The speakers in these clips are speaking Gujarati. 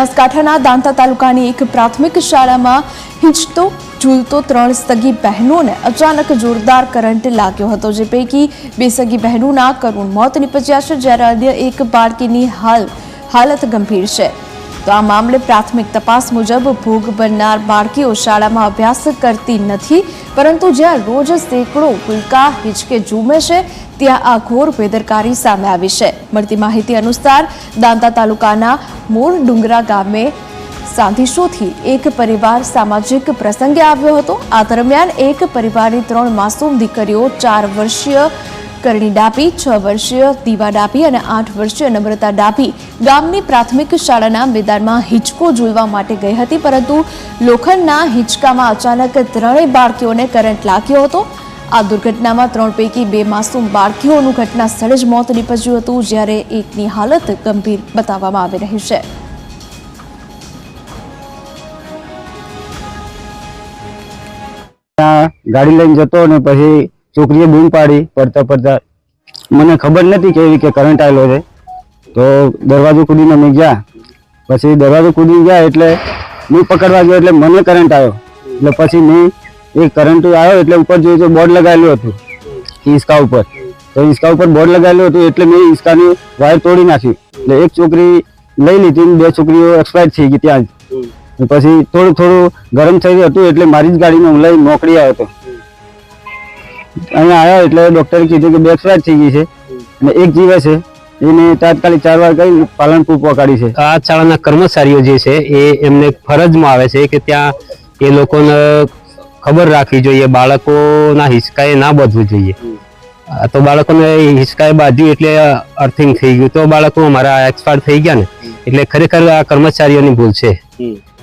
બનાસકાંઠાના દાંતા તાલુકાની એક પ્રાથમિક શાળામાં હિંચતો, ઝૂલતો ત્રણ સગી બહેનોને અચાનક જોરદાર કરંટ લાગ્યો હતો, જે પૈકી બે સગી બહેનોના કરુણ મોત નીપજ્યા છે, જ્યારે અન્ય એક બાળકીની હાલ, હાલત ગંભીર છે. તો આ મામલે પ્રાથમિક તપાસ મુજબ ભોગ બનનાર બાળકીઓ શાળામાં અભ્યાસ કરતી નથી, પરંતુ જ્યાં રોજ સેંકડો પુલકા હિંચકે ઝૂમે છે, ત્યાં આ ઘોર બેદરકારી સામે આવી છે. મળતી માહિતી અનુસાર, દાંતા તાલુકાના મોર ડુંગરા ગામે સાંધીશોથી એક પરિવાર સામાજિક પ્રસંગે આવ્યો હતો. આ દરમિયાન એક પરિવારની ત્રણ માસૂમ દીકરીઓ ચાર વર્ષીય કરણી ડાપી, છ વર્ષીય દીવા ડાપી અને આઠ વર્ષીય નમ્રતા ડાપી ગામની પ્રાથમિક શાળાના મેદાનમાં હિંચકો જોવા માટે ગઈ હતી, પરંતુ લોખંડના હિંચકામાં અચાનક ત્રણેય બાળકીઓને કરંટ લાગ્યો હતો. આ દુર્ઘટનામાં ત્રણ પૈકી બે માસૂમ બાળકીઓનું ઘટના સ્થળે જ મોત નીપજ્યું હતું, જ્યારે એકની હાલત ગંભીર બતાવવામાં આવી રહી છે. ગાડી લઈને જતો ને પછી છોકરીએ બૂમ પાડી પડતા પડતા મને ખબર નથી કેવી કે કરંટ આવેલો છે. તો દરવાજો કૂદીને અમે ગયા. પછી દરવાજો કૂદી ગયા એટલે હું પકડવા ગયો એટલે મને કરંટ આવ્યો. એટલે પછી મેં એ કરંટ આવ્યો એટલે ઉપર જોયું તો બોર્ડ લગાવેલું હતું હિંચકા ઉપર. તો હિંચકા ઉપર બોર્ડ લગાવેલું હતું એટલે મેં હિંચકાની વાયર તોડી નાખી. એટલે એક છોકરી લઈ લીધી બે છોકરીઓ એક્સપાયર થઈ ગઈ ત્યાં જ. પછી થોડું થોડું ગરમ થઈ ગયું હતું એટલે મારી જ ગાડીમાં હું લઈ મોકલી આવ્યો હતો. અહીંયા આવ્યા એટલે ડૉક્ટરે કીધું કે બે થઈ ગઈ છે. અને એક જીવે છે એને તાત્કાલિક સારવાર કરી પાલનપુર પહોંચાડી છે. આ શાળાના કર્મચારીઓ જે છે એ એમને ફરજમાં આવે છે કે ત્યાં એ લોકોને ખબર રાખવી જોઈએ બાળકોના હિંચકાએ ના બાંધવું જોઈએ. આ તો બાળકોને હિંચકાએ બાંધ્યું એટલે અર્થિંગ થઈ ગયું. તો બાળકો અમારા એક્સપાયર થઈ ગયા ને. એટલે ખરેખર આ કર્મચારીઓની ભૂલ છે.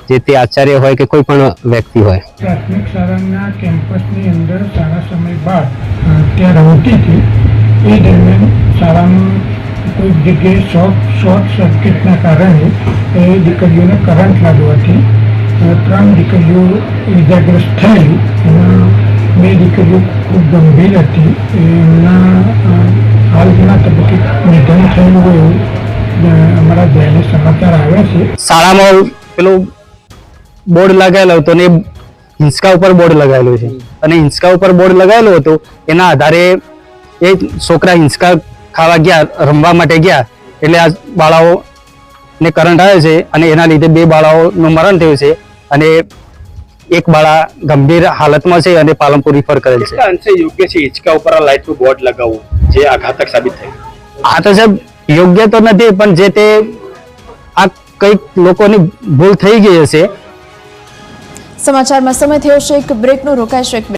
જે તે આચાર્ય હોય કે કોઈ પણ વ્યક્તિ હોય. પ્રાથમિક શાળાના કેમ્પસની અંદર સારા સમય બાદ ત્યાં રમતી હતી. એ દરમિયાન શાળામાં કોઈ જગ્યાએ શોર્ટ શોર્ટ સર્કિટના કારણે એ દીકરીઓને કરંટ લાગવાથી ત્રણ દીકરીઓ ઇજાગ્રસ્ત થયેલી. એમાં બે દીકરીઓ ખૂબ ગંભીર હતી. એમના હાલના તબક્કે નિધન થયું હોય એવું અમારા ધ્યાને સમાચાર આવ્યા છે. શાળામાં પેલું બોર્ડ લગાવેલો હતો ને એ હિંચકા ઉપર બોર્ડ લગાવેલું છે. અને હિંચકા ઉપર બોર્ડ લગાવેલું હતું એના આધારે એ છોકરા હિંચકા ખાવા ગયા રમવા માટે ગયા એટલે આ બાળાઓ ને કરંટ આવે છે અને એના લીધે બે બાળાઓનું મરણ થયું છે અને એક બાળા ગંભીર હાલતમાં છે અને પાલનપુર રિફર કરેલ છે. અંશે યોગ્ય છે હિંચકા ઉપર આ લાઇટનું બોર્ડ લગાવવું જે આઘાતક સાબિત થાય? આ તો સાહેબ યોગ્ય તો નથી પણ જે તે આ કંઈક લોકોની ભૂલ થઈ ગઈ હશે સમાચારમાં સમય થયો છે. એક બ્રેકનો રોકાય છે એક